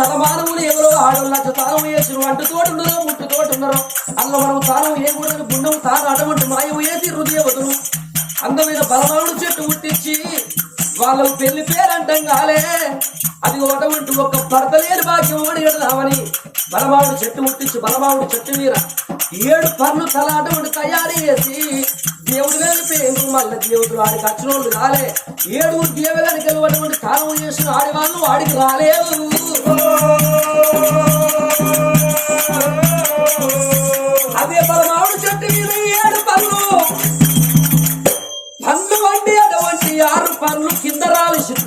సతమానములు ఎవరో ఆడోళ్ళ తానం వేసిరు అంటు తోటున్నారో ముట్టు తోటున్నారో అల్ల మనం తానం ఏ కూడా గుండం తాను అటువంటి మాయం వేసి హృదయవతులు అందమైన బలమానుడు చెట్టు ముట్టించి వాళ్ళకు పెళ్ళి పేరంటం కాలే. అది ఒకటి ఒక భర్త లేని భాగ్యం అడిగడదామని బలమావుడు చెట్టు ముట్టించి బలమావుడు చెట్టు మీద ఏడు పనులు తల అటువంటి తయారు చేసి దేవుడు లేని పేరు మళ్ళీ దేవుడు వాడికి వచ్చిన వాళ్ళు రాలే ఏడుగురు దేవగానికి అటువంటి కాలం చేసిన ఆడవాళ్ళు వాడికి రాలేదు. అదే బలమావుడు చెట్టు మీద ఏడు పనులు. పన్ను వండి అటువంటి ఆరు పనులు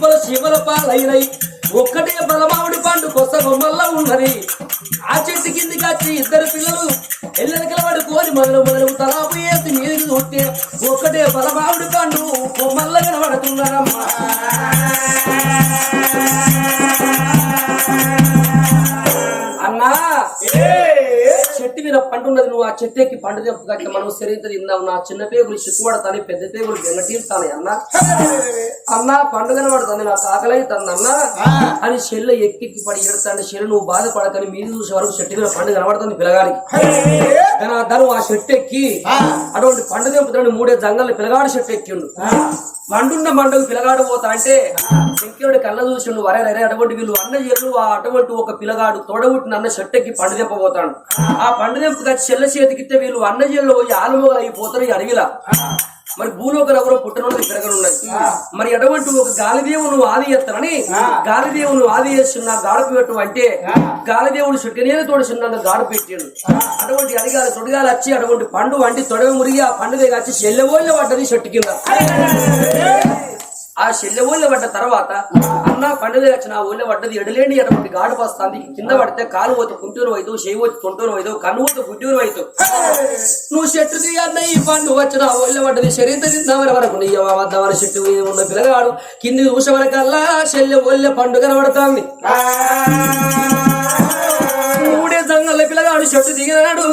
కింద రాలి శివల ఒక్కటే బలమావిడి పండు కొత్త బొమ్మల్లో ఉన్నది ఆ చెట్టు కిందికి వచ్చి ఇద్దరు పిల్లలు ఎల్లెలకల వాడు కోరి మొదలు మొదలు తలాపు వేసి నీరు కొట్టే ఒక్కటే బలమావిడి పండు బొమ్మల్లో కనబడుతున్నారమ్మా. అన్నా. ఏ మీద పండు ఉన్నది నువ్వు ఆ చెట్టు ఎక్కి పండు తెప్పు కట్ట మనం శరీరం తిందాం. నా చిన్న పేగులు చిక్కుబడతాని పెద్ద పేగులు వెంగటీస్తాను అన్న. అన్న పండు కనబడుతుంది నాకు ఆకలి అవుతుంది అన్న అని చెల్ల ఎక్కి పడి ఎడతాండి చెల్లు నువ్వు బాధపడకని మీరు చూసే వరకు చెట్టు మీద పండు కనబడుతుంది పిల్లగాడికి. కానీ ఆ చెట్టు ఎక్కి అటువంటి పండు తెంపుతాడు మూడే జంగల్ పిల్లగాడు చెట్టు ఎక్కిండు. మండున్న మండలు పిలగాడు పోతా అంటే శంకరుడు కళ్ళ చూసిండు వరే రే అటువంటి వీళ్ళు అన్న చెల్లు ఆ అటువంటి ఒక పిలగాడు తోడబుట్టిన అన్న చెట్టెక్కి పండు తెంపబోతాడు ఆ పండు తెంపుగా చెల్ల చేతికిస్తే వీళ్ళు అన్న చెల్లు పోయి ఆలుమోగలు అయిపోతారు ఈ అడవిలా. మరి భూలోక నగరం పుట్టనున్నది పెరగనున్నది మరి అటువంటి ఒక గాలిదేవును ఆది చేస్తానని గాలిదేవును ఆది చేస్తున్నా గాడపు పెట్టు అంటే గాలిదేవుడు చుట్టనేది తోడు చిన్న గాడు పెట్టాడు. అటువంటి అడిగాలి తొడిగాలి వచ్చి అటువంటి పండు వంటి తొడవ మురిగి ఆ పండుగ వచ్చి చెల్లెవోళ్ళ పడ్డది చెట్టు కింద. ఆ చెల్లెవోళ్ళ పడ్డ తర్వాత అన్న పండుగ వచ్చిన ఊళ్ళో పడ్డది ఎడలేని అటువంటి గాడు వస్తుంది కింద పడితే కాలు పోతే కుంటూరు వైదు చేయి పోతే తొంటూరు వైదు కన్ను పోతే గుడ్డూరు వైదు నువ్వు చెట్టు తీయన్న ఈ పండు వచ్చిన ఊళ్ళో పడ్డది. శరీరం తిందామని వరకు నీ వద్దామని చెట్టు ఉన్న పిల్లగాడు కింది చూసే వరకల్లా చెల్లె ఒళ్ళె పండు కనబడుతుంది. మూడే జంగల పిల్లగాడు చెట్టు దిగినాడు.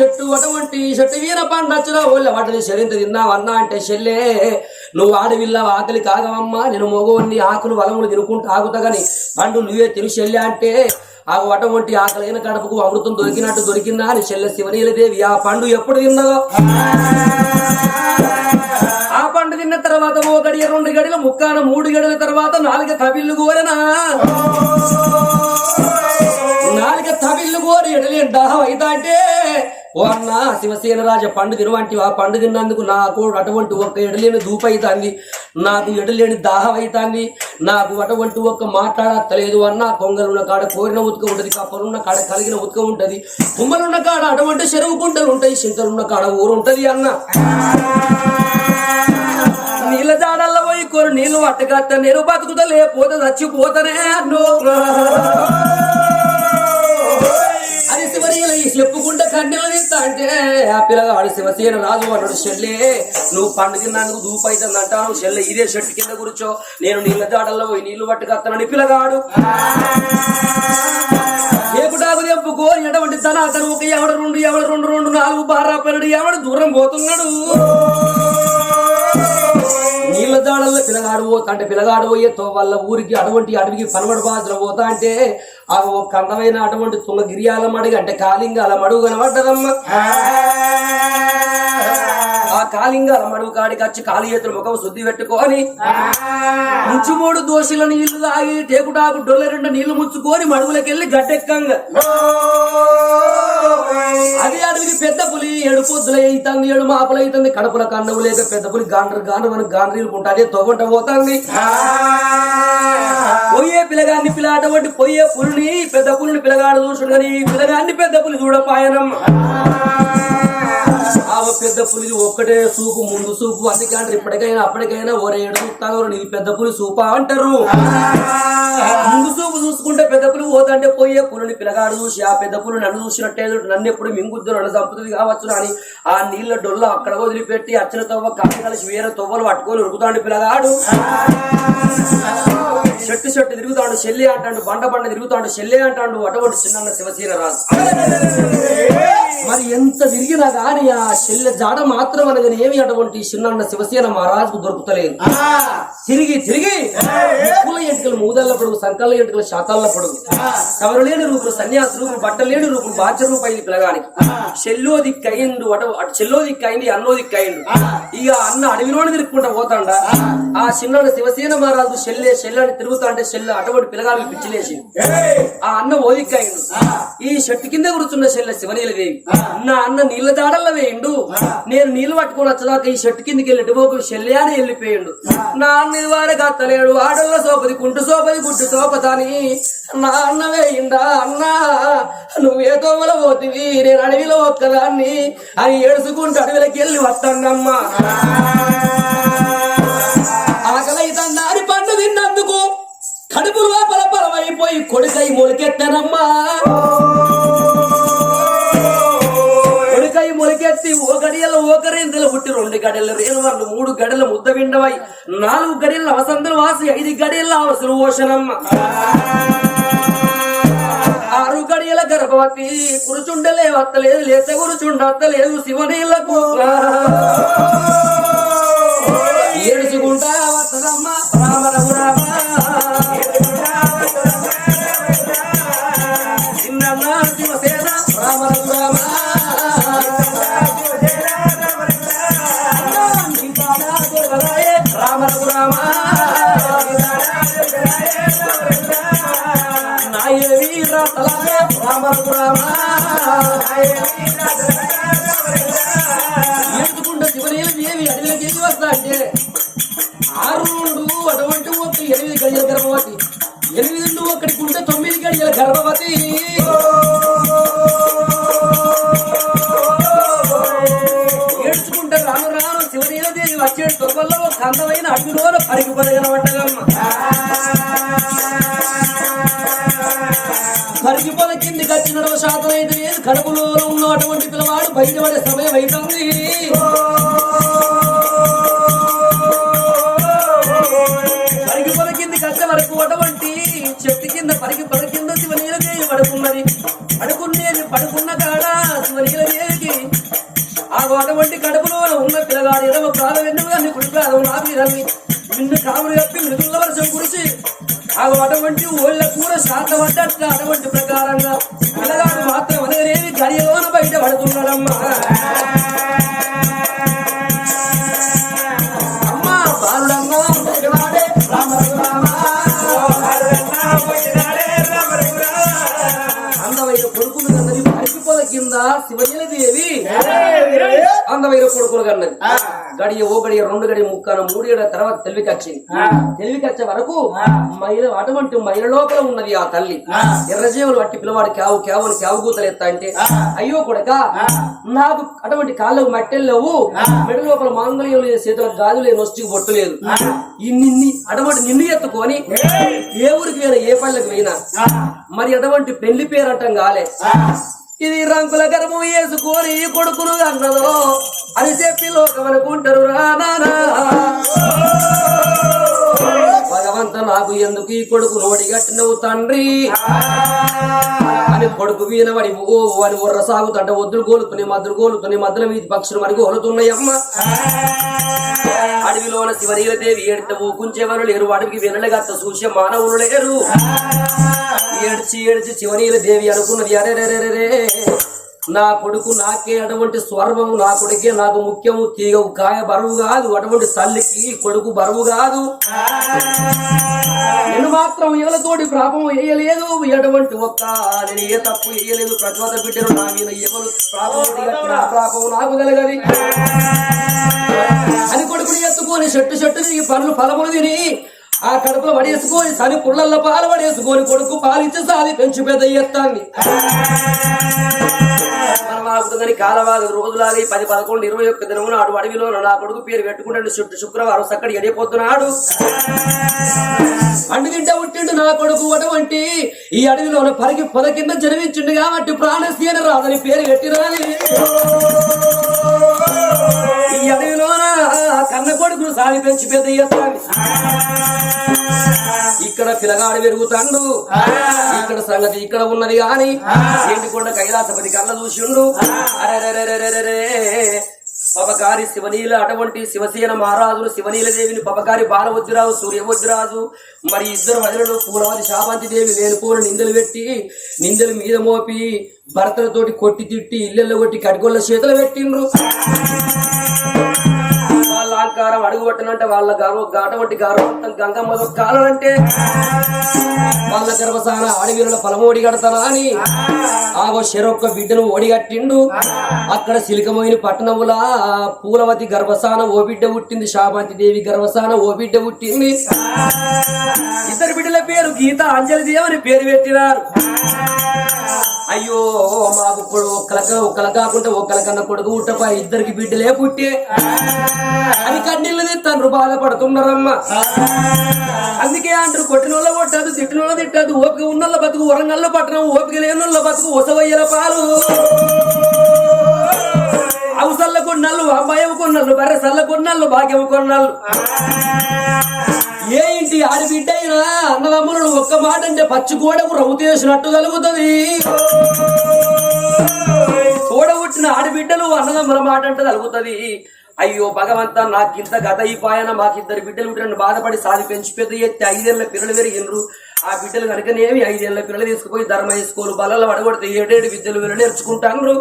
చెట్టు అటువంటి చెట్టు వీర పండచ్చురా ఒళ్ళ వాటిని శరీరం తిన్నావు అంటే చెల్లే. నువ్వు ఆడవిల్ల ఆకలి కాగవమ్మా నేను మగోన్ని ఆకులు వలములు తినుకుంటూ ఆగుతా పండు నువ్వే తిని చెల్లె అంటే ఆ అటువంటి ఆకలైన కడుపుకు అమృతం దొరికినట్టు దొరికిందా అని చెల్లె శివనీలదేవి ఆ పండు ఎప్పుడు తిన్నదో? ఆ పండు తిన్న తర్వాత ఓ గడియ రెండు గడిల ముక్కాన మూడు గడిల తర్వాత నాలుగ కబిల్లు కోరనా నాలుగ తమిళ్ళు కోరి ఎడలేని దాహం అంటే ఓ అన్న శివసేన రాజ పండు తినవంటి ఆ పండు తిన్నందుకు నాకు అటువంటి ఒక్క ఎడలేని దూపు అవుతాంది నాకు ఎడలేని దాహం అవుతాంది నాకు అటువంటి ఒక్క మాట్లాడతలేదు అన్న. కొంగలున్న కాడ కోరిన ఉతుక ఉంటుంది కప్పలున్న కాడ కలిగిన ఉతుక ఉంటుంది. కుమ్మలున్న కాడ అటువంటి చెరువు గుంటలు ఉంటాయి శంకరున్న కాడ ఊరు ఉంటుంది అన్న. నీళ్ళ జాడల్లో పోయి కోరు నీళ్ళు పట్టగట్ట నేను బతుకుతలే పోతే చచ్చిపోతనే అన్నో. చెప్పుకుంటే కన్నెలు తీస్తా అంటే ఆ పిల్లగాడు శివసేన రాజు అన్నాడు చెల్లె నువ్వు పండుగన్నందుకు దూపు అవుతుంది అంటాను. చెల్లె ఇదే షెడ్ కింద కూర్చో. నేను నీళ్ళ జాడల్లో పోయి నీళ్ళు పట్టుకొస్తానని పిల్లగాడు ఏకుటాకు తెప్పుకో ఎటువంటి తన అతను ఒక ఎవడు రెండు ఎవడు రెండు రెండు నాలుగు బారా పిల్లడు ఎవడు దూరం పోతున్నాడు. నీళ్ళ దాడల్లో పిల్లగాడు అంటే పిల్లగాడు పోయే తో వాళ్ళ ఊరికి అటువంటి అడవికి పనమడు బాధలు పోతా అంటే ఆ ఒక అందమైన అటువంటి తుంగ గిరియాల అంటే కాలింగాల మడుగు కనబడ్డదమ్మా. ఆ కాలింగాల మడుగు కాడికి వచ్చి కాలి చేతులు ముఖం శుద్ధి పెట్టుకొని ముంచుమూడు దోశల నీళ్ళు తాగి టేకుటాకు డొల్ల రెండు నీళ్ళు ముచ్చుకొని మడుగులకెళ్ళి గడ్డెక్కంగా. అది అడవికి పెద్ద పులి ఏడు పొద్దుల అవుతుంది ఏడు మాపలు అవుతుంది కడుపుల కన్నవు లేక పెద్ద పులి గాండ్ర గాండ్ర మన గాండ్రీలు ఉంటుంది తొవ్వంట పోతుంది. పోయే పిల్లగాన్ని పిల్లాటటువంటి పోయే పులిని పెద్ద పులిని పిల్లగాడు చూసుడు కానీ ఈ పిల్లగాన్ని పెద్ద పులి చూడపాయనమ్మ ఆ పెద్ద పులి ఒక్కటే సూపు ముందు సూపు అందుకే అంటారు ఇప్పటికైనా అప్పటికైనా ఓరే ఏడు చూస్తాను నీ పెద్ద పులి సూపా అంటారు. ముందు సూపు చూసుకుంటే పెద్ద పులి పోతంటే పోయే పులిని పిల్లగాడు చూసి ఆ పెద్ద పులి నన్ను చూసినట్టే నన్ను ఎప్పుడు మింగుద్దు నన్ను చంపుతుంది కావచ్చు అని ఆ నీళ్ళ డొల్ల అక్కడ వదిలిపెట్టి అచ్చిన తవ్వ కలిసి కలిసి వేరే తవ్వలు పట్టుకొని ఉరుకుతాడు పిల్లగాడు చెట్టు చెట్టు తిరుగుతాడు చెల్లి అంటాడు బండ బండ తిరుగుతాడు చెల్లి అంటాడు అటువంటి చిన్న శివసేన రాజు. మరి ఎంత తిరిగినా గాని ఆ చెల్లె జాడ మాత్రం అనేది ఏమి అటువంటి చిన్న శివసేన మహారాజుకు దొరుకుతలేదు. తిరిగి తిరిగి ముక్కుల ఎంటికలు మూదల్ల పొడుగు సంకల్ల ఎంటికలు శాతాల పొడుగు ఎవరు లేని రూపులు సన్యాసి రూపులు బట్టలు లేని రూపులు బాధ్య రూపాయి పిలగానికి చెల్లో దిక్కయిండు అటు అటు చెల్లో దిక్కయింది అన్నో దిక్కయిండు. ఇక అన్న అడవిలోని తిరుక్కుంటా పోతాండా. ఆ. చిన్న శివసేన మహారాజు చెల్లె చెల్లని తిరుగుతా అంటే చెల్లె అటువంటి పిలగానికి పిచ్చిలేసి ఆ అన్న ఓదిక్కయిండు ఈ చెట్టు కింద కూర్చున్న చెల్లె శివనీల దేవి నా అన్న నీళ్ళ దాడల్లో వేయండు. నేను నీళ్ళు పట్టుకొని వచ్చాక ఈ చెట్టు కిందకి వెళ్ళి చెల్లె అని వెళ్ళిపోయిండు. నా అన్న వాడే కత్తలేడు. ఆడల్ల సోపది కుంటు సోపది గుడ్డు సోపదని. నా అన్న వేయిండా అన్నా నువ్వే తోమల పోతివి? నేను అడవిలో ఒక్కదాన్ని. అని ఏడుచుకుంటూ అడవిలోకి వెళ్ళి వస్తానమ్మా. కడుపు లోపల బలమైపోయి కొడుకై మొలికెత్తానమ్మా. కొడుకై మొలికెత్తి ఓ గడియలు ఓ గడింతలు పుట్టి రెండు గడియలు రేణువర్లు మూడు గడియలు ముద్ద విండవై నాలుగు గడియలు అవసంతులు వాసి ఐదు గడియలు అవసరం ఓషనమ్మ ఆరు గడియల గర్భవతి కురుచుండలే వత్తలేదు లేత కురుచుండత్తలేదు శివనీళ్ళకు ఏడుచుకుంటా వత్తదమ్మ రామ రఘురామ. రామ వీర తలాయ రామ రామ పైన సమయం అవుతుంది పరిగి పొద కిందికి వరకు అటువంటి చెట్టు కింద పరికి పొద కింద శివనీల దేవి పడుకున్నది పడుకునేది పడుకున్న కాడ శివనీల దేవికి ఆ అటువంటి కడుపులో ఉన్న పిల్లగాడు ఎడమ ప్రాణం ఎన్నుగా నీ కుడి నాకు ఇరవి నిన్ను కాములు కప్పి మృదుల వర్షం కురిసి ఆ అటువంటి ఊళ్ళ కూర శాంతపడ్డట్టు అటువంటి ప్రకారంగా పిల్లగాడు మాత్రం పడుతున్నాడమ్మా అందమైన కొడుకులు అందరి పరిచిపోల కింద శివయ్యల అందమైన కొడుకులు కన్నది గడియ ఓ గడియ రెండు గడియ ముక్కన మూడు గడియ తర్వాత తెలివికి వచ్చింది తెలివికి వచ్చే వరకు మహిళ అటువంటి మహిళ లోపల ఉన్నది ఆ తల్లి. ఎర్రజీవులు అట్టి పిల్లవాడు క్యావు క్యావు అని కూతలు ఎత్తా అంటే అయ్యో కొడక నాకు అటువంటి కాళ్ళకు మట్టెళ్ళవు మెడ లోపల మాంగళ్యం లేదు చేతులకు గాజు లేదు నొస్టికి బొట్టు లేదు. ఇన్ని అటువంటి నిన్ను ఎత్తుకొని ఏ ఊరికి పోయినా ఏ పళ్ళకి పోయినా మరి అటువంటి పెళ్ళి పేరటం కాలే. ఇది రంగుల గర్భం వేసుకొని ఈ కొడుకులు అన్నదో. అని చెప్పి లోకమనుకుంటారు రా రానా భగవంత నాకు ఎందుకు ఈ కొడుకు నోడిగట్టినవు తండ్రి అని కొడుకు వీనబడి ఓ అని ఉర్ర సాగుతంట వద్దులు గోలుతున్నాయి మద్దులు గోలుతున్నాయి మధ్యలో వీధి పక్షులు మనకి గోలుతున్నాయి అడవిలోన శివనీల దేవి ఏడితే ఊకుంచేవారు లేరు అడవికి వినలేగత్త చూసే మానవులు లేరు ఏడ్చి ఏడ్చి శివనీల దేవి అనుకున్నది అరే రే రే రే. నా కొడుకు నాకే అటువంటి స్వర్వము నా కొడుకే నాకు ముఖ్యము తీగవు కాయ బరువు కాదు అటువంటి తల్లికి కొడుకు బరువు కాదు. నేను మాత్రం ఎవరితోటి పాపం వేయలేదు ఎటువంటి ఒక్క నేను ఏ తప్పు వేయలేదు ప్రచోద బిడ్డను నా మీద ఎవరు పాపం నాకు కలగది. అని కొడుకుని ఎత్తుకొని చెట్టు చెట్టు ఈ పనులు ఫలములు తిని ఆ కడుపులో పడేసుకొని సని పుల్లల్లో పాలు పడేసుకొని కొడుకు పాలిచ్చి సాది పెంచి పెద్ద ఎత్తాన్ని. మనవాగుతుందని కాలవాగు రోజులాగి పది పదకొండు ఇరవై ఒక్క దినమున ఆడు అడవిలో నా కొడుకు పేరు పెట్టుకుంటాడు చుట్టూ శుక్రవారం సక్కడి ఎడిపోతున్నాడు పండు తింటే ఉంటుండు నా కొడుకు అటువంటి. ఈ అడవిలో పరిగి పొద కింద జన్మించిండు కాబట్టి ప్రాణశీన రాదని పేరు పెట్టినది ఈ అడవిలోన కన్న కొడుకును సాగి పెంచి పెద్ద ఎత్తాలి ఇక్కడ పిల్లగాడు పెరుగుతాడు. ఇక్కడ సంగతి ఇక్కడ ఉన్నది గాని ఎండికొండ కైలాసపతి కళ్ళ చూసిండు? అరెరెరెరెరెరెరే. పవకారి శివనీల అటువంటి శివసేన మహారాజులు శివనీల దేవిని పవకారి బాలవద్దురాజు సూర్యవద్దురాజు మరి ఇద్దరు వదిలలు పూలవతి శాపంతి దేవి లేనిపోని నిందలు పెట్టి నిందలు మీద మోపి భర్తలతోటి కొట్టి తిట్టి ఇళ్ళల్లో కొట్టి కడిగొల్ల చేతులు పెట్టిండ్రు. ఆకారం అడుగుబట్టనంటే అడుగు వాళ్ళ గర్వ అటువంటి గర్వంతం గంగమ్మలో కాలంటే వాళ్ళ గర్భసాన అడవిలో పొలమోడి కడతానా అని. ఆగో చెరొక్క బిడ్డను ఓడిగట్టిండు అక్కడ సిలికమైన పట్టణములా పూలవతి గర్భసాన ఓ బిడ్డ పుట్టింది. శాపాంతి దేవి గర్భసాన ఓ బిడ్డ పుట్టింది. ఇద్దరు బిడ్డల పేరు గీత అంజలి దేవని అని పేరు పెట్టినారు. అయ్యో మాకు ఇప్పుడు ఒక్కలక ఒక్కల కాకుండా ఒక్కల కన్నా కొడుకు పుట్టపా ఇద్దరికి బిడ్డలే పుట్టే. అని కన్నీళ్ళు తండ్రు బాధపడుతున్నారమ్మా. అందుకే అంటారు కొట్టినోళ్ళ కొట్టదు తిట్టినోళ్ళ తిట్టదు ఓపిక ఉన్నోళ్ళ బతుకు వరంగల్లో పట్టణం ఓపిక లేనోళ్ళ బతుకు ఉసవయ్యల పాలు. అవసల్ల కొన్నాళ్ళు అమ్మాయి కొన్నాళ్ళు బర్రె సల్ల కొన్నాళ్ళు భాగ్యం కొన్నాళ్ళు ఏ ఇంటి ఆడబిడ్డ అయినా అన్నదమ్ములను ఒక్క మాట అంటే పచ్చి గోడకు రౌతేసినట్టు కలుగుతుంది. తోడబుట్టిన ఆడబిడ్డలు అన్నదమ్ముల మాట అంటే కలుగుతుంది. అయ్యో భగవంత నాకింత గత అయిపోయాన మాకిద్దరు బిడ్డలు నన్ను బాధపడి సాది పెంచి పెద్ద ఎత్తి ఐదేళ్ళ పిల్లలు పెరిగినరు ఆ బిడ్డలు కనుకనేవి ఐదేళ్ళ పిల్లలు తీసుకుపోయి ధర్మ స్కూల్ బలలో అడగొడితే ఏడేడు విద్యలు వీళ్ళు నేర్చుకుంటాను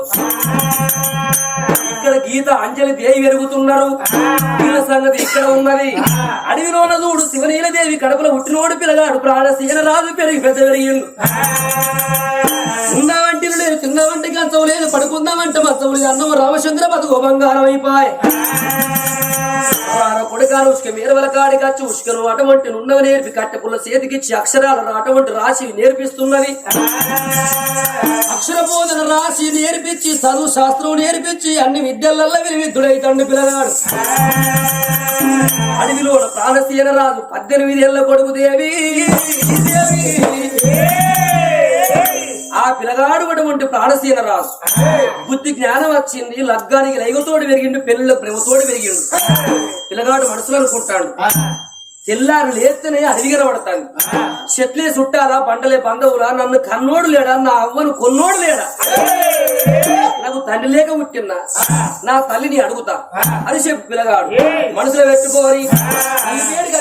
ఇక్కడ గీత అంజలి దేవి పెరుగుతున్నారు వీళ్ళ సంగతి ఇక్కడ ఉన్నది. అడవిలోన చూడు శివనీల దేవి కడపలో పుట్టినోడు పిల్లగాడు ప్రాణశీల రాజు పెరిగి పెద్ద పెరిగిండు ఉన్నావంటే లేదు తిన్నామంటే కంచం లేదు పడుకుందామంటే మచ్చం లేదు అన్నం రామచంద్ర బతుకు బంగారం అయిపోయి కొడుకాలు ఉసుక మీరవల కాడికచ్చి ఉసుకను అటువంటి నున్నవి నేర్పి కట్టెపుల్ల చేతికిచ్చి అక్షరాలను అటువంటి రాసి నేర్పిస్తున్నది అక్షర బోధన రాసి నేర్పించి చదువు శాస్త్రం నేర్పించి అన్ని విద్యలల్లో విలువిద్దుడైతండు పిల్లగాడు. అడవిలో ప్రాణశీల రాజు పద్దెనిమిది ఏళ్ళ కొడుకు దేవి. దేవి. ఆ పిల్లగాడు అటువంటి ప్రాణశీల రాజు బుద్ధి జ్ఞానం వచ్చింది లగ్గానికి లైగతోడు పెరిగిండు పెళ్ళిళ్ళ ప్రేమతోడు పెరిగిండు. పిల్లగాడు మనసులో అనుకుంటాడు. తెల్లారు లేస్తేనే కనబడతాను చెట్లే చుట్టాలా బండలే బంధవులా నన్ను కన్నోడు లేడా నా అవ్వను కొన్నోడు లేడా? నాకు తల్లి లేక పుట్టినా నా తల్లిని అడుగుతా. అని చెప్పు పిల్లగాడు మనసులో పెట్టుకోని వేడికి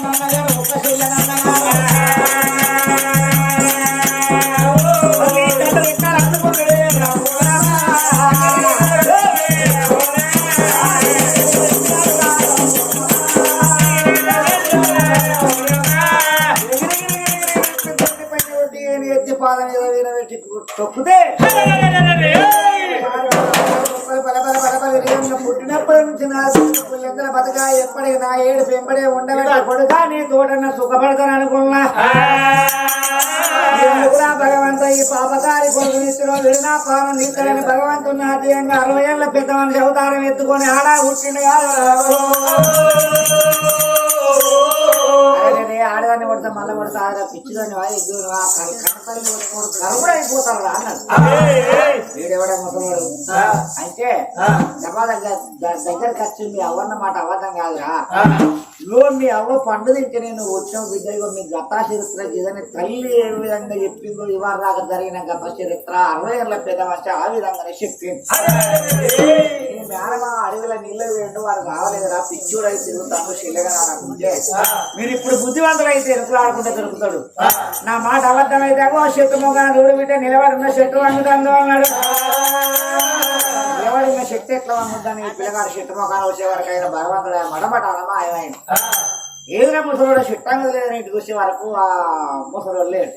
ఒక్క తమ్ముడు పిల్లల బతక ఎప్పటికి నా ఏడు పెంపడే ఉండబెట్ట కొడుకా నీ తోటన్న సుఖపడతాను అనుకున్నా. ఎందుకురా భగవంత ఈ పాపకారి కొడుకు ఇస్తులో విడినా తీస్తాడని భగవంతుని అధ్యయంగా అరవై ఏళ్ళ పెద్ద మనిషి అవతారం ఎత్తుకొని ఆడా కాదు అరే ఆడదాన్ని కొడతా మళ్ళీ కొడతా ఆడ పిచ్చిదాన్ని కనపల్లి రా అన్నాడు. వీడెవడ అంటే దగ్గర దగ్గరికి వచ్చి మీ అవ్వన్న మాట అబద్ధం కాదురా. లో మీ అవ్వ పండు తింటే నేను వచ్చిన బిడ్డ ఇగో మీ గత చరిత్ర ఇదని తల్లి ఏ విధంగా చెప్పిందో ఇవాళ దాకా జరిగిన గత చరిత్ర అరవై ఏళ్ళ పెద్ద మనిషి ఆ విధంగానే చెప్పింది. ఈ మేనమా అడవిలో నీళ్ళు వేయండి వాడు కావలేదురా పిచ్చోడు అయితే తిరుగుతాను శిలగా అనుకుంటే మీరు ఇప్పుడు బుద్ధివంతులైతే ఎరుకులాడకుండా ఆడుకుంటే దొరుకుతాడు. నా మాట అబద్ధమైతే ఆ చెట్టు మొగాన రోడ్డు నిలబడిన శత్రు అందుతాను అన్నాడు. నిలబడిన శక్తి ఎట్లా అందుతాను ఈ పిల్లగాడు చెట్టు మొగాన వచ్చే వరకు అయినా భగవంతుడు? మడమటాలమా ఆయన? ఏదైనా ముసలోడు చిట్టంగా లేదని ఇంటికి వచ్చే వరకు ఆ ముసలోడు లేడు.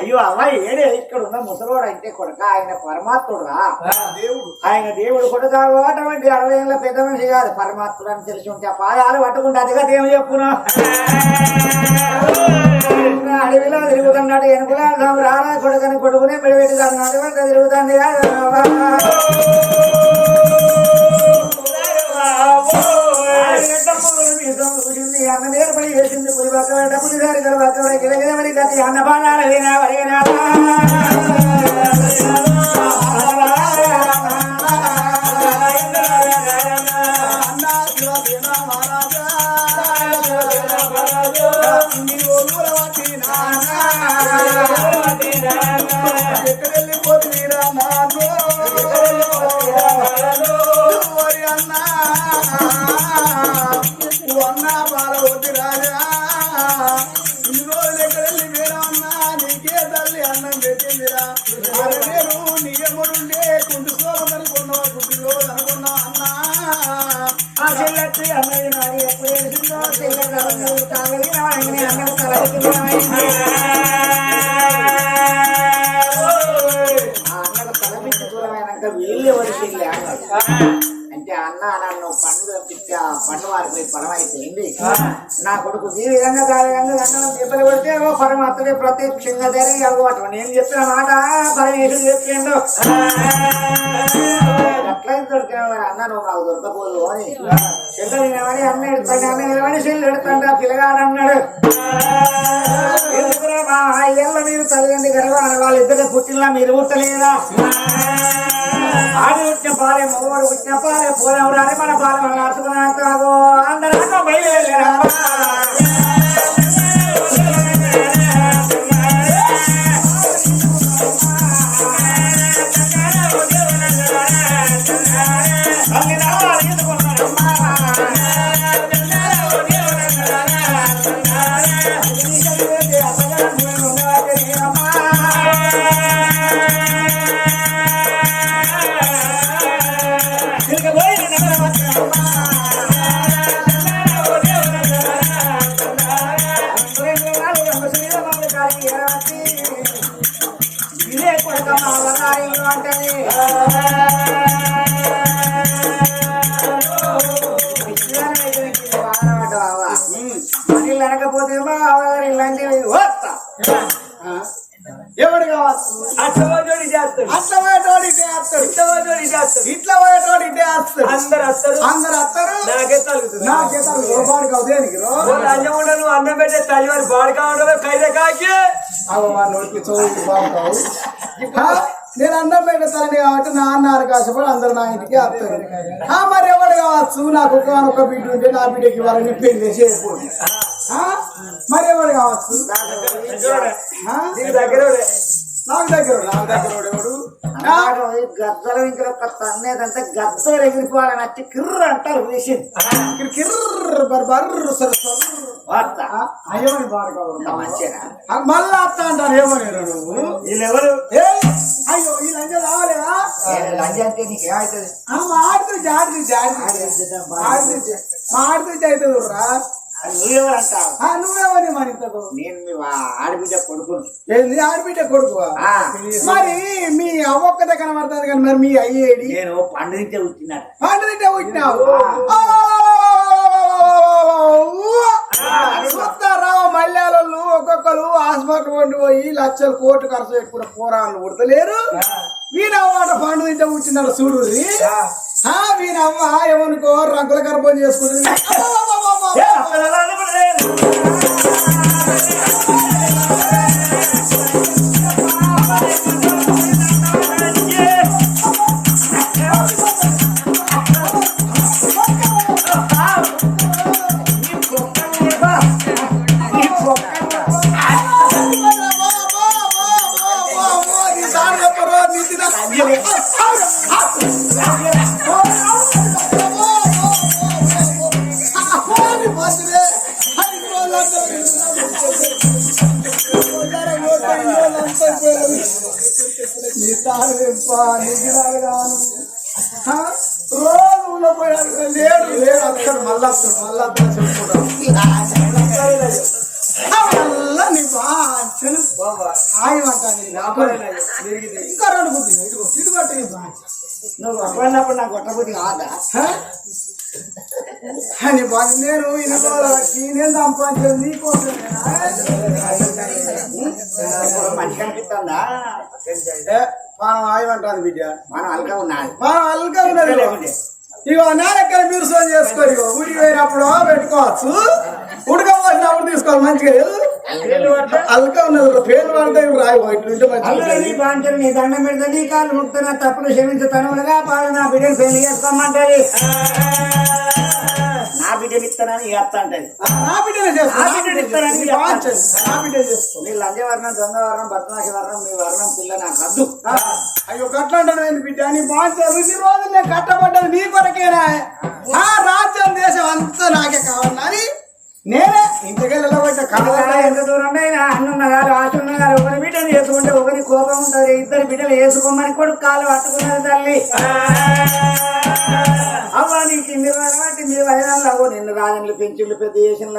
అయ్యో అమ్మాయి ఏడే ఇక్కడ ఉన్న ముసలోడు అంటే కొడుక ఆయన పరమాత్ముడు రా దేవుడు. ఆయన దేవుడు కొడుక అటువంటి అరవై ఏళ్ళ పెద్ద మనిషి కాదు. పరమాత్ముడు అని తెలిసి ఉంటే ఆ పాదాలు పట్టుకుంటే అదిగా దేవుడు చెప్పును? అడవిలో తిరుగుతున్నాడు. ఎనుకులా రారా కొడుకని కొడుకునే మెడిపెట్టుతాను అటువంటి తిరుగుతుంది అన్న నేర్పడి వేసింది పులి పక్క డబ్బులు దారి అన్న బాణాల ఓరి అన్నా? అన్నం పెట్టిందిరా అరే నేను నీ ఎమ్మడుండే కుంటు సోమని కొన్నావు కుంటిలో అనుకున్నా అన్నా. ఆ చెల్లెత్తి అన్నది నాది ఎప్పుడు వేసిందో చెల్లెత్తి తాగలి నాడని అన్నది తల ఆ అన్నకు తలపిచ్చి దూరమైనాక వీళ్ళు ఎవరు చెల్లి? అన్నాడు అంటే అన్న నన్ను పండు తప్పిస్తే ఆ పండు వారికి పరం అయిపోయింది నా కొడుకు ఈ విధంగా ఆ అన్నం కొడితే ఓ పరమాత్ముడే ప్రత్యక్షంగా జరిగి అలవాటు. నేను చెప్పిన మాట పరమేశ్వరుడు చెప్పిండు. అట్లయితే దొరికిన అన్న నువ్వు నాకు దొరకపోదు అని చెల్లెని అన్న ఎడతాడు అన్న నిలబడి చెల్లి ఎడతాడు పిల్లగాడు అన్నాడు. ఎందుకురా మా అయ్యల్ల మీరు తల్లిదండ్రి గర్వాల? వాళ్ళిద్దరు పుట్టిన మీరు పుట్టలేదా? ఆడి పుట్టిన పాలే మగవాడు పుట్టిన పాలే పోలేము రాని మన పాలెం నడుచుకున్నాగో అందరూ బయలుదేరా ఇదే వస్తాడు ఇట్లా పోయేటోడు ఇటే వస్తాడు అందరు వస్తారు అందరు వస్తారు నాకే తలుగుతుంది నా చేతాలు లోపాడు కావు దేనికి రో? లంచం ఉండను అన్నం పెట్టే తల్లి వారి బాడు కావడం కైదే కాకి? అవ నోటికి? నేను అన్నం పెడతాను కాబట్టి నా అన్నారు కాసేపడు అందరు నా ఇంటికి వస్తారు ఆ, మరి ఎవడు కావచ్చు? నాకు ఒక బిడ్డ ఉంటే నా బిడ్డకి వాళ్ళని పెళ్ళి చేయకూడదు? మరి ఎవడు కావచ్చు? నీకు దగ్గర నాకు దగ్గర నాకు దగ్గర ఎవడు? గద్దలు ఇంకా తన్నేదంటే గద్దలు ఎగిరిపోవాలని వచ్చి కిర్ర అంటారు వేసింది కిర్ కిర్ర్ బర్ బర్ర్ సర్. వార్త. అయ్యమని బాగా మళ్ళా వస్తా అంటాను ఏమని నువ్వు? వీళ్ళెవరు? అయ్యో ఈ లంజ రావాలేదా? లంచం అంటే నీకేమవుతుంది ఆ, మా ఆడుతూ జాడి జాడి ఆడుతూ మా ఆడుతూ అవుతుంది రా నువ్వేమని మరి నేను ఆడబిడ్డ కొడుకుని. ఏంది ఆడబిడ్డ కొడుకు. మరి మీ అవ్వొక్కతే కనబడుతుంది కానీ మరి మీ అయ్యేడి? నేను పండుగ వచ్చినాడు పండుగ పుట్టినావు? చూస్తారావు మల్యాలు ఒక్కొక్కరు హాస్పిటల్ పోయి లక్షలు కోట్లు ఖర్చు పెట్టుకున్న పోరాళ్ళు పుడతలేరు? వీనవ్వ పండు తింటే పుట్టినాడు చూడు సావినమ్మ ఏమనుకో రంగుల గర్భం చేసుకుంటుంది పోయాడు లేడు మళ్ళా మళ్ళా వస్తాడు చెప్పుకుంటాడు. మళ్ళా నీ బాంచను ఆయమంటాను ఇంకా రెండు బుద్ధి ఇదిగో ఇటు పట్టు నీ బాంచ నువ్వు గొప్పనప్పుడు నాకు కాదా? అని బాగా నేను నేను మనం ఆయమంటాను బిడ్డ. మనం అలక ఉన్నది. మనం అల్గా ఉన్నది. ఇగో. నాలెక్కల మీరు సోన్ చేసుకోరు ఇగో. ఊరికి పోయినప్పుడు పెట్టుకోవచ్చు. ఉడకపోసినప్పుడు తీసుకోవాలి మంచిగా. అల్కా ఉన్నది ఒక పేరు పడితే ఇవి రాయి ఇట్లుంటే మంచిగా నీ నీ దండం పెడితే నీ కాళ్ళు ముక్తున్న తప్పులు క్షమించు తనువులుగా పాడు నా బిడ్డను పెళ్ళి చేసుకోమంటది. నా బిడ్డలు ఇస్తానని చేస్తా అంటది. నా చేసుకో నా ఇస్తానని నీ వర్ణం మీ వర్ణం పిల్ల నాకు అద్దు ఆ, అయ్యో గట్ల అంటాను బిడ్డ? నీ బాంచారు ఇన్ని రోజులు నేను కట్టబడ్డది నీ కొరకేనా? ఆ. రాజ్యం దేశం అంతా నాకే కావాలి అని నేనే కావాలి ఎంత దూరం అయినా? అన్నున్న గారు ఆశున్న గారు ఒకరి బిడ్డలు వేసుకుంటే ఒకరి కోపం ఉంటది. ఇద్దరు బిడ్డలు వేసుకోమని కొడుకు కాలు పట్టుకున్నది తల్లి అవ్వ నీకు ఇన్ని రోజులు బట్టి మీ వదినాలు నిన్ను రాజన్లు పెంచులు పెద్ద చేసిన